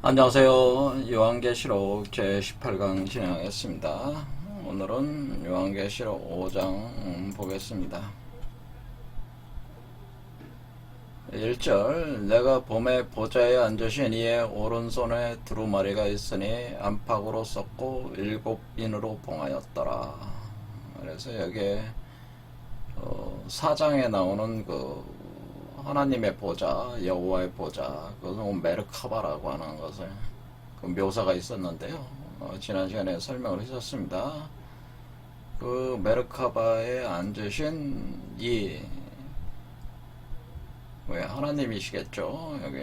안녕하세요. 요한계시록 제18강 진행하겠습니다. 오늘은 요한계시록 5장 보겠습니다. 1절 내가 봄에 보좌에 앉으신 이의 오른손에 두루마리가 있으니 안팎으로 썼고 일곱 인으로 봉하였더라. 그래서 여기에 어, 사장에 나오는 그 하나님의 보좌, 여호와의 보좌, 그것은 메르카바라고 하는 것을 그 묘사가 있었는데요. 어, 지난 시간에 설명을 했었습니다. 그 메르카바에 앉으신 이 왜 하나님이시겠죠 여기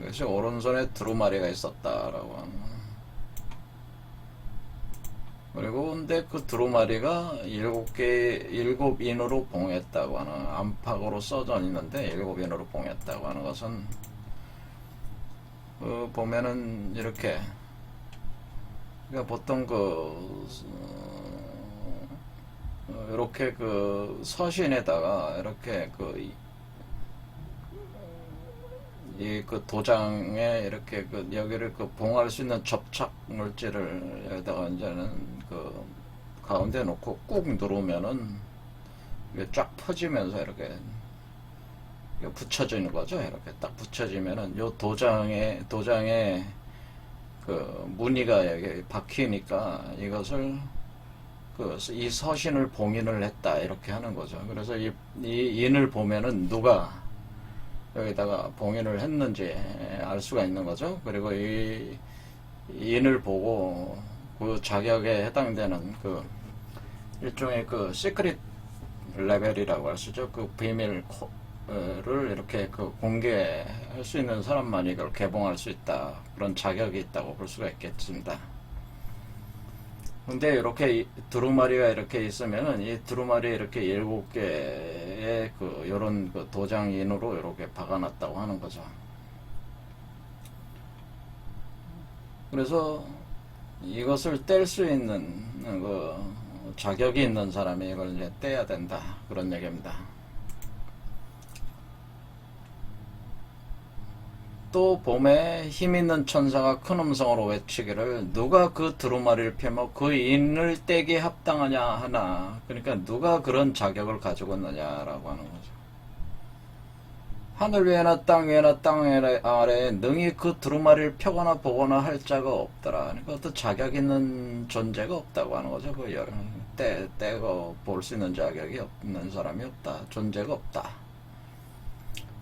그래서 오른손에 두루마리가 있었다라고 하는 그리고 근데 그 두루마리가 일곱 개 일곱 인으로 봉했다고 하는 안팎으로 써져 있는데 일곱 인으로 봉했다고 하는 것은 그 보면은 이렇게 그러니까 보통 그 어, 이렇게 그 서신에다가 이렇게 그 이그 도장에 이렇게 그 여기를 그 봉할 수 있는 접착 물질을 여기다가 이제는 그 가운데 놓고 꾹 누르면은 이게 쫙 퍼지면서 이렇게 이게 붙여지는 거죠. 이렇게 딱 붙여지면은 요 도장에 도장에 그 무늬가 여기 박히니까 이것을 그 이 서신을 봉인을 했다 이렇게 하는 거죠. 그래서 이, 이 인을 보면은 누가 여기다가 봉인을 했는지 알 수가 있는 거죠. 그리고 이 인을 보고 그 자격에 해당되는 그 일종의 그 시크릿 레벨이라고 할 수 있죠. 그 비밀을 이렇게 그 공개할 수 있는 사람만 이걸 개봉할 수 있다. 그런 자격이 있다고 볼 수가 있겠습니다. 근데 이렇게 두루마리가 이렇게 있으면은 이 두루마리 이렇게 일곱 개의 그 요런 그 도장인으로 이렇게 박아놨다고 하는 거죠. 그래서 이것을 뗄 수 있는 그 자격이 있는 사람이 이걸 이제 떼야 된다 그런 얘기입니다. 또 봄에 힘 있는 천사가 큰 음성으로 외치기를 누가 그 두루마리를 펴며 그 인을 떼기에 합당하냐 하나 그러니까 누가 그런 자격을 가지고 있느냐라고 하는 거죠. 하늘 위에나 땅 위에나 땅 아래에 능히 그 두루마리를 펴거나 보거나 할 자가 없더라. 그러니까 어떤 자격 있는 존재가 없다고 하는 거죠. 그 여름 떼 떼고 볼수 있는 자격이 없는 사람이 없다. 존재가 없다.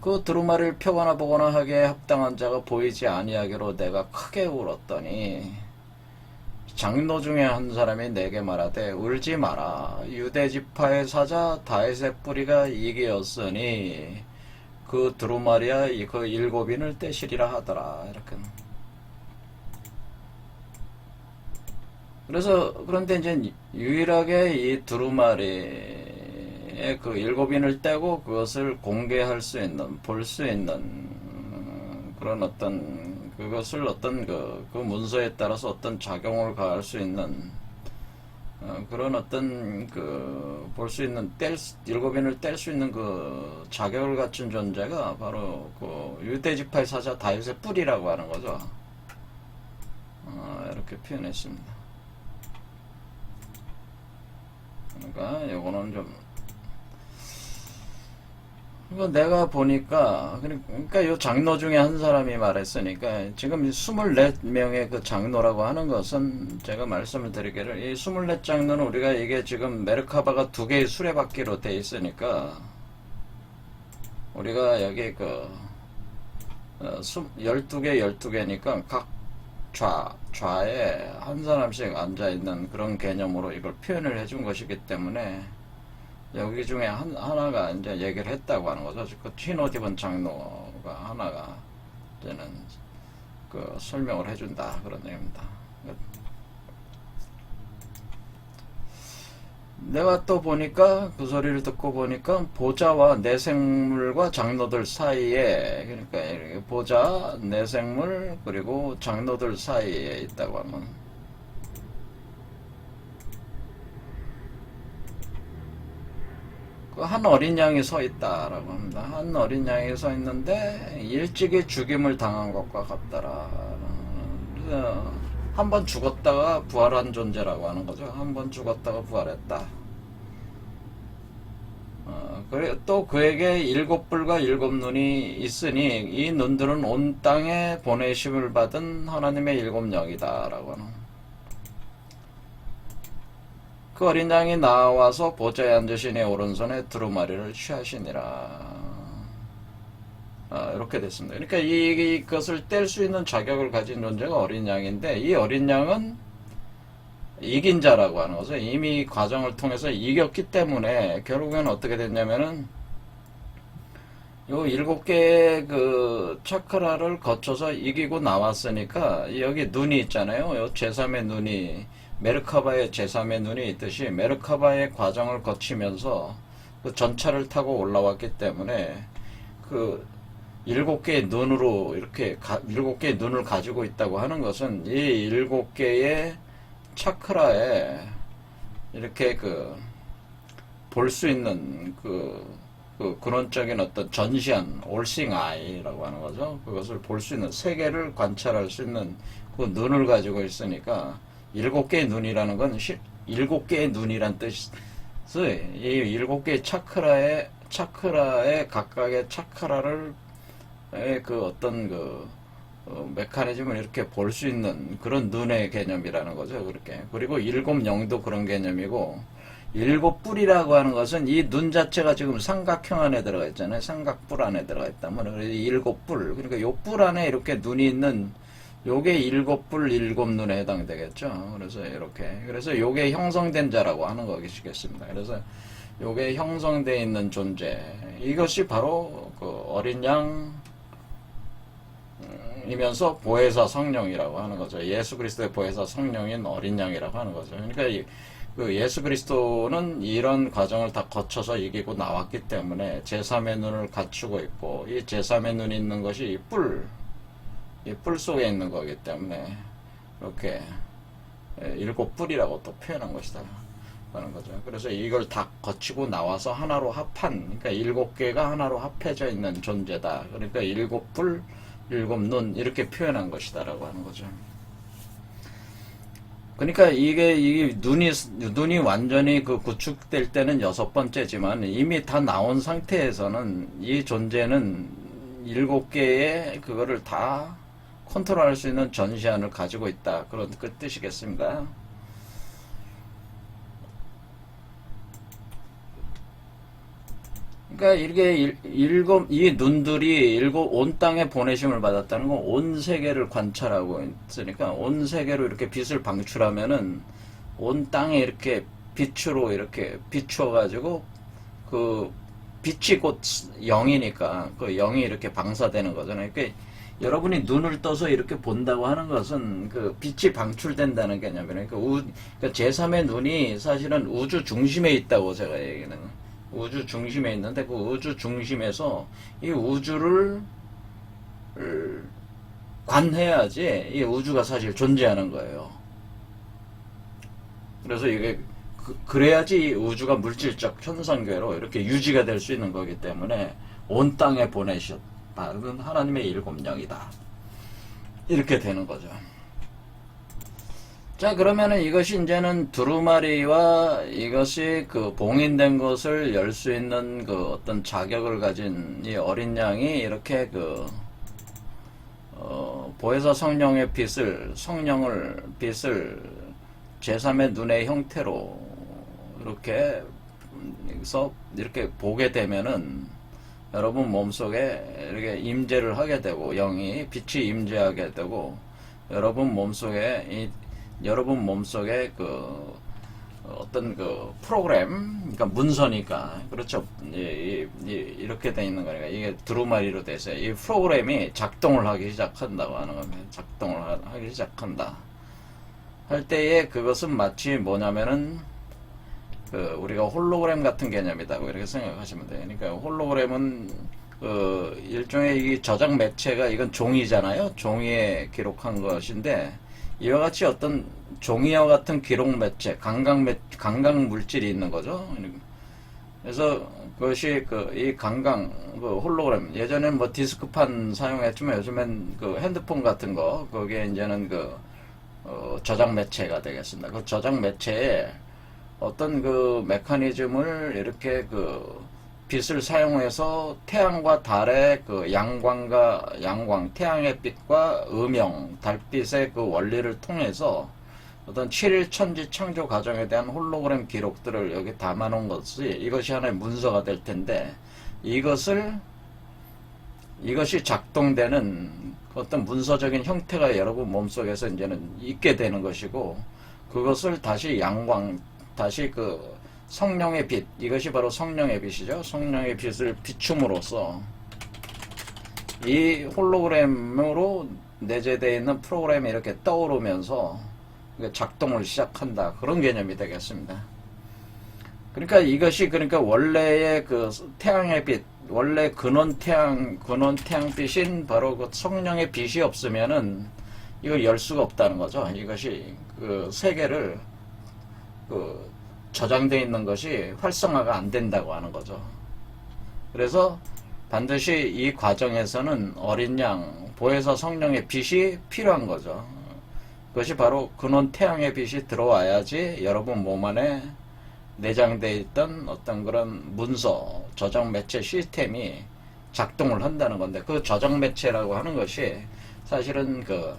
그 두루마리를 펴거나 보거나 하기에 합당한 자가 보이지 아니하기로 내가 크게 울었더니 장로 중에 한 사람이 내게 말하되 울지 마라 유대 지파의 사자 다윗의 뿌리가 이게였으니 그 두루마리야 그 일곱인을 떼시리라 하더라. 이렇게. 그래서 그런데 이제 유일하게 이 두루마리 그 일곱인을 떼고 그것을 공개할 수 있는, 볼 수 있는 음, 그런 어떤 그것을 어떤 그, 그 문서에 따라서 어떤 작용을 가할 수 있는 어, 그런 어떤 그 볼 수 있는 뗄 일곱인을 뗄 수 있는 그 자격을 갖춘 존재가 바로 그 유대 지파의 사자 다윗의 뿌리라고 하는 거죠. 어, 이렇게 표현했습니다. 그러니까 요거는 좀 이거 내가 보니까 그러니까 요 장로 중에 한 사람이 말했으니까 지금 24명의 그 장로라고 하는 것은 제가 말씀을 드리기를 이 24장로는 우리가 이게 지금 메르카바가 두 개의 수레바퀴로 돼 있으니까 우리가 여기 그 어, 12개 12개니까 각 좌, 좌에 한 사람씩 앉아 있는 그런 개념으로 이걸 표현을 해준 것이기 때문에 여기 중에 한, 하나가 이제 얘기를 했다고 하는 거죠. 그 튀노디번 장로가 하나가 이제는 그 설명을 해준다 그런 얘기입니다. 내가 또 보니까 그 소리를 듣고 보니까 보좌와 내생물과 장로들 사이에 그러니까 보좌, 내생물 그리고 장로들 사이에 있다고 하면 한 어린 양이 서 있다라고 합니다. 한 어린 양이 서 있는데 일찍이 죽임을 당한 것과 같다라. 한 번 죽었다가 부활한 존재라고 하는 거죠. 한 번 죽었다가 부활했다. 어, 그래 또 그에게 일곱 뿔과 일곱 눈이 있으니 이 눈들은 온 땅에 보내심을 받은 하나님의 일곱 영이다라고 하는. 그 어린 양이 나와서 보좌에 앉으신 이 오른손에 두루마리를 취하시니라. 아, 이렇게 됐습니다. 그러니까 이, 이것을 뗄 수 있는 자격을 가진 존재가 어린 양인데 이 어린 양은 이긴 자라고 하는 거죠. 이미 과정을 통해서 이겼기 때문에 결국엔 어떻게 됐냐면은 요 일곱 개의 그 차크라를 거쳐서 이기고 나왔으니까 여기 눈이 있잖아요. 요 제3의 눈이 메르카바의 제3의 눈이 있듯이 메르카바의 과정을 거치면서 그 전차를 타고 올라왔기 때문에 그 일곱 개의 눈으로 이렇게 가- 일곱 개의 눈을 가지고 있다고 하는 것은 이 일곱 개의 차크라에 이렇게 그 볼 수 있는 그, 그 근원적인 어떤 전시한 올싱 아이라고 하는 거죠. 그것을 볼 수 있는 세계를 관찰할 수 있는 그 눈을 가지고 있으니까 일곱 개의 눈이라는 건 시- 일곱 개의 눈이란 뜻이 이 일곱 개의 차크라의 차크라의 각각의 차크라를 의그 어떤 그 어, 메커니즘을 이렇게 볼 수 있는 그런 눈의 개념이라는 거죠. 그렇게. 그리고 일곱 영도 그런 개념이고, 일곱 뿔이라고 하는 것은 이 눈 자체가 지금 삼각형 안에 들어가 있잖아요. 삼각뿔 안에 들어가 있다면. 일곱 뿔. 그러니까 요 뿔 안에 이렇게 눈이 있는 요게 일곱 뿔, 일곱 눈에 해당되겠죠. 그래서 이렇게. 그래서 요게 형성된 자라고 하는 것이겠습니다. 그래서 요게 형성되어 있는 존재. 이것이 바로 그 어린 양, 이면서 보혜사 성령이라고 하는 거죠. 예수 그리스도의 보혜사 성령인 어린 양이라고 하는 거죠. 그러니까 이- 그 예수 그리스도는 이런 과정을 다 거쳐서 이기고 나왔기 때문에 제3의 눈을 갖추고 있고 이 제3의 눈이 있는 것이 이 뿔, 이 뿔 속에 있는 거기 때문에 이렇게 예, 일곱 뿔이라고 또 표현한 것이다. 하는 거죠. 그래서 이걸 다 거치고 나와서 하나로 합한, 그러니까 일곱 개가 하나로 합해져 있는 존재다. 그러니까 일곱 뿔, 일곱 눈 이렇게 표현한 것이다라고 하는 거죠. 그러니까 이게 이 눈이 눈이 완전히 그 구축될 때는 여섯 번째지만 이미 다 나온 상태에서는 이 존재는 일곱 개의 그거를 다 컨트롤할 수 있는 전시안을 가지고 있다 그런 그 뜻이겠습니다. 그러니까 이게 일- 일곱 이 눈들이 일곱 온 땅에 보내심을 받았다는 건 온 세계를 관찰하고 있으니까 온 세계로 이렇게 빛을 방출하면은 온 땅에 이렇게 빛으로 이렇게 비추어 가지고 그 빛이 곧 영이니까 그 영이 이렇게 방사되는 거잖아요. 그러니까 여러분이 눈을 떠서 이렇게 본다고 하는 것은 그 빛이 방출된다는 개념이에요. 그러니까, 우, 그러니까 제3의 눈이 사실은 우주 중심에 있다고 제가 얘기는 우주 중심에 있는데 그 우주 중심에서 이 우주를 을 관해야지 이 우주가 사실 존재하는 거예요. 그래서 이게 그, 그래야지 이 우주가 물질적 현상계로 이렇게 유지가 될 수 있는 거기 때문에 온 땅에 보내셨 다는 하나님의 일곱 영이다. 이렇게 되는 거죠. 자, 그러면은 이것이 이제는 두루마리와 이것이 그 봉인된 것을 열 수 있는 그 어떤 자격을 가진 이 어린 양이 이렇게 그, 어, 보혜사 성령의 빛을, 성령을, 빛을 제3의 눈의 형태로 이렇게, 해서 이렇게 보게 되면은 여러분 몸속에 이렇게 임재를 하게 되고, 영이, 빛이 임재하게 되고, 여러분 몸속에 이 여러분 몸속에 그 어떤 그 프로그램, 그러니까 문서니까 그렇죠. 이, 이, 이, 렇게 돼 있는 거니까 이게 두루마리로 돼서 이 프로그램이 작동을 하기 시작한다고 하는 겁니다. 작동을 하- 하기 시작한다. 할 때에 그것은 마치 뭐냐면은 그 우리가 홀로그램 같은 개념이다고 이렇게 생각하시면 돼요. 그러니까 홀로그램은 그 일종의 이 저장 매체가 이건 종이잖아요. 종이에 기록한 것인데 이와 같이 어떤 종이와 같은 기록 매체, 감각 매, 감각 물질이 있는 거죠. 그래서 그것이 그 이 강강 그 홀로그램 예전엔 뭐 디스크판 사용했지만 요즘엔 그 핸드폰 같은 거 거기에 이제는 그 어, 저장 매체가 되겠습니다. 그 저장 매체에 어떤 그 메커니즘을 이렇게 그 빛을 사용해서 태양과 달의 그 양광과 양광, 태양의 빛과 음영, 달빛의 그 원리를 통해서 어떤 7일 천지 창조 과정에 대한 홀로그램 기록들을 여기 담아놓은 것이 이것이 하나의 문서가 될 텐데 이것을 이것이 작동되는 어떤 문서적인 형태가 여러분 몸속에서 이제는 있게 되는 것이고 그것을 다시 양광 다시 그 성령의 빛 이것이 바로 성령의 빛이죠 성령의 빛을 비춤으로써 이 홀로그램으로 내재되어 있는 프로그램이 이렇게 떠오르면서 작동을 시작한다 그런 개념이 되겠습니다. 그러니까 이것이 그러니까 원래의 그 태양의 빛 원래 근원 태양 근원 태양빛인 바로 그 성령의 빛이 없으면은 이걸 열 수가 없다는 거죠. 이것이 그 세계를 그 저장되어 있는 것이 활성화가 안 된다고 하는 거죠. 그래서 반드시 이 과정에서는 어린 양 보혜사 성령의 빛이 필요한 거죠. 그것이 바로 근원 태양의 빛이 들어와야지 여러분 몸 안에 내장되어 있던 어떤 그런 문서, 저장 매체 시스템이 작동을 한다는 건데 그 저장 매체라고 하는 것이 사실은 그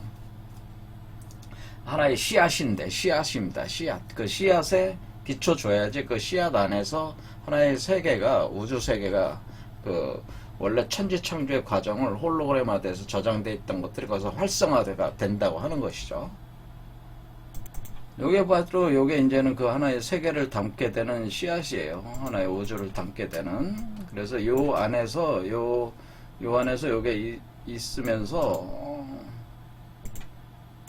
하나의 씨앗인데 씨앗입니다. 씨앗. 그 씨앗에 비춰줘야지 그 씨앗 안에서 하나의 세계가 우주 세계가 그 원래 천지창조의 과정을 홀로그램화돼서 저장돼 있던 것들이 거기서 활성화가 된다고 하는 것이죠. 요게 바로 요게 이제는 그 하나의 세계를 담게 되는 씨앗이에요. 하나의 우주를 담게 되는. 그래서 요 안에서 요, 요 안에서 요게 이- 있으면서 어,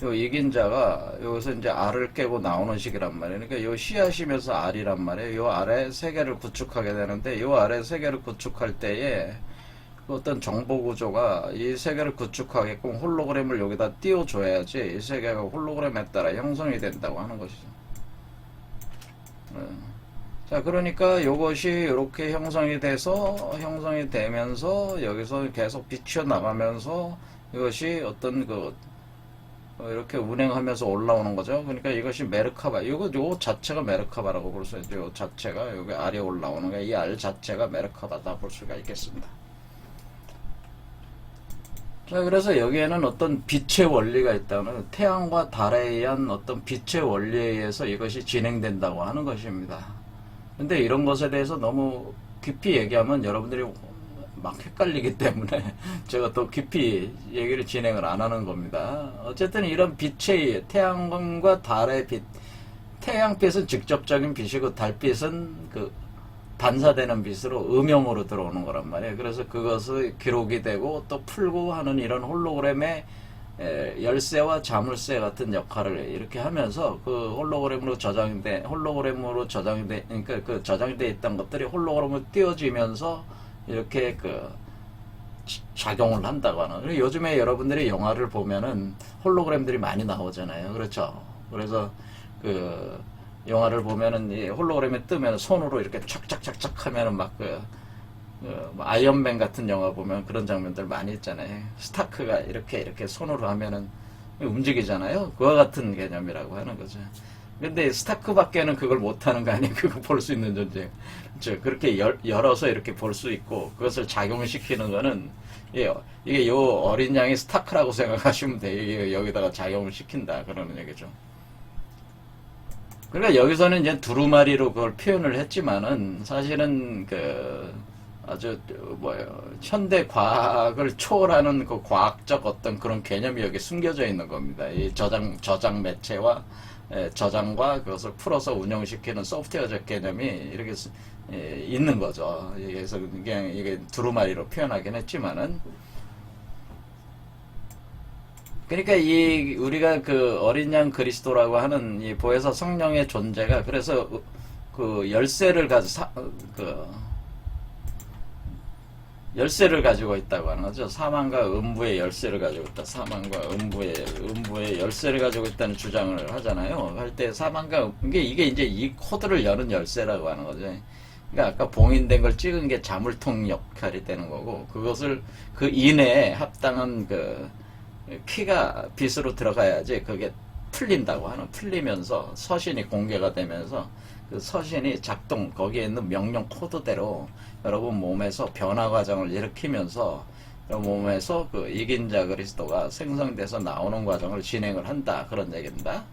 요 이긴 자가 여기서 이제 알을 깨고 나오는 식이란 말이에요. 그러니까 요 씨앗이면서 알이란 말이에요. 요 알에 세계를 구축하게 되는데 요 알에 세계를 구축할 때에 그 어떤 정보 구조가 이 세계를 구축하게끔 홀로그램을 여기다 띄워줘야지 이 세계가 홀로그램에 따라 형성이 된다고 하는 것이죠. 네. 자, 그러니까 이것이 이렇게 형성이 돼서 형성이 되면서 여기서 계속 비춰 나가면서 이것이 어떤 그 어, 이렇게 운행하면서 올라오는 거죠. 그러니까 이것이 메르카바. 이거 요 자체가 메르카바라고 볼 수 있죠. 요 자체가 여기 알이 올라오는 게 이 알 자체가 메르카바다 볼 수가 있겠습니다. 자, 그래서 여기에는 어떤 빛의 원리가 있다는 태양과 달에 의한 어떤 빛의 원리에 의해서 이것이 진행된다고 하는 것입니다. 근데 이런 것에 대해서 너무 깊이 얘기하면 여러분들이 막 헷갈리기 때문에 제가 더 깊이 얘기를 진행을 안 하는 겁니다. 어쨌든 이런 빛의 태양과 달의 빛, 태양빛은 직접적인 빛이고 달빛은 그 반사되는 빛으로 음영으로 들어오는 거란 말이에요. 그래서 그것을 기록이 되고 또 풀고 하는 이런 홀로그램의 에, 열쇠와 자물쇠 같은 역할을 이렇게 하면서 그 홀로그램으로 저장돼 홀로그램으로 저장돼 그러니까 그 저장돼 있던 것들이 홀로그램으로 띄워지면서 이렇게 그 지- 작용을 한다고 하는. 요즘에 여러분들이 영화를 보면은 홀로그램들이 많이 나오잖아요. 그렇죠. 그래서 그 영화를 보면은 이 홀로그램에 뜨면 손으로 이렇게 착착착착 하면은 막그 그뭐 아이언맨 같은 영화 보면 그런 장면들 많이 있잖아요. 스타크가 이렇게 이렇게 손으로 하면은 움직이잖아요. 그와 같은 개념이라고 하는 거죠. 근데 스타크밖에는 그걸 못하는 거 아니에요? 그거 볼 수 있는 존재. 저 그렇게 열, 열어서 이렇게 볼 수 있고 그것을 작용시키는 거는 예, 이게 요 어린 양이 스타크라고 생각하시면 돼요. 여기다가 작용을 시킨다 그러는 얘기죠. 그러니까 여기서는 이제 두루마리로 그걸 표현을 했지만은 사실은 그 아주 뭐예요 현대 과학을 초월하는 그 과학적 어떤 그런 개념이 여기 숨겨져 있는 겁니다. 이 저장 저장 매체와 에, 저장과 그것을 풀어서 운영시키는 소프트웨어적 개념이 이렇게 스- 에, 있는 거죠. 그래서 그냥 이게 두루마리로 표현하긴 했지만은 그러니까 이 우리가 그 어린 양 그리스도라고 하는 이 보혜사 성령의 존재가 그래서 그 열쇠를 가지 사, 그 열쇠를 가지고 있다고 하는 거죠. 사망과 음부의 열쇠를 가지고 있다. 사망과 음부의 음부의 열쇠를 가지고 있다는 주장을 하잖아요. 할 때 사망과 음- 이게 이게 이제 이 코드를 여는 열쇠라고 하는 거죠. 그러니까 아까 봉인된 걸 찍은 게 자물통 역할이 되는 거고 그것을 그 이내에 합당한 그 키가 빛으로 들어가야지 그게 풀린다고 하는 풀리면서 서신이 공개가 되면서 그 서신이 작동 거기에 있는 명령 코드대로 여러분 몸에서 변화 과정을 일으키면서 몸에서 그 이긴자 그리스도가 생성돼서 나오는 과정을 진행을 한다 그런 얘기입니다.